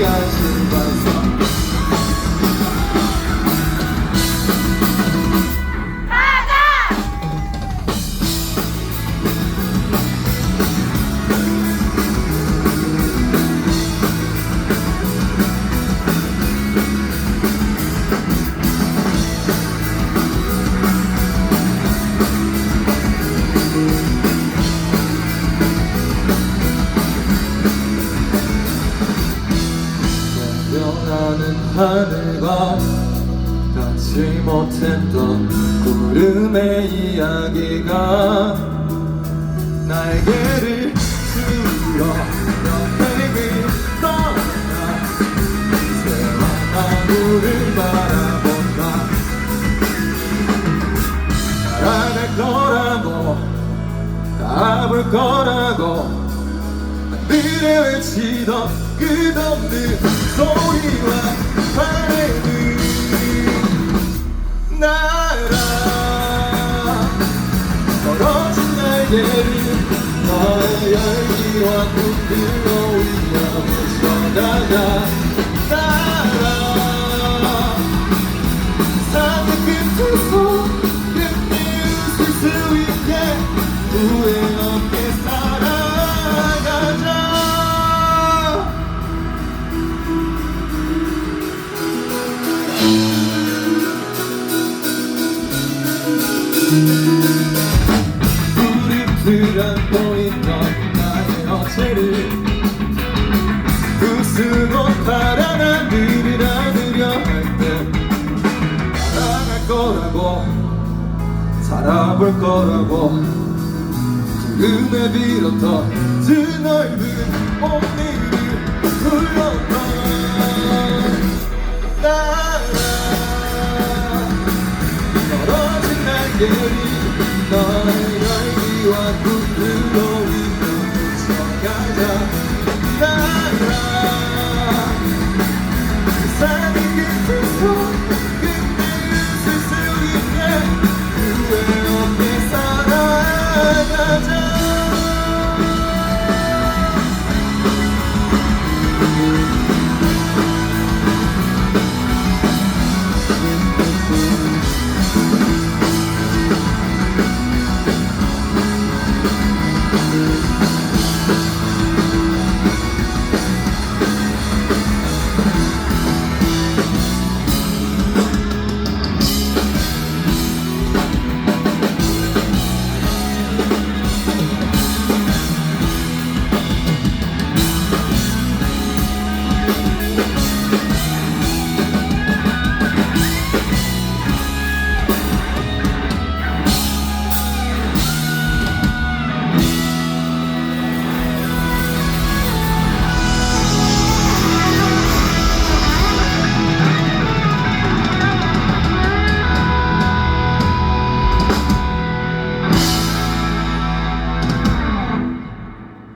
guys. 하늘과 닿지 못했던 구름의 이야기가 날개를 들어 여행을 떠나. 새로운 하늘을 바라본다. 살아갈 거라고 가볼 거라고 하늘에 외치던 끝없는 소리와 열기와 꿈들로 울려 뻗어나가 날아 산의 끝에서 끝내 웃을 수 있게 없게 살아가자. 있던 나의 어체를 부수고 파란 하늘을 안으려 할때 살아갈 거라고 살아볼 거라고. 구름에 빌었던 드넓은 오늘을 나라 멀어진 날개를 너의 열기와 꿈들로 na, na, na. Música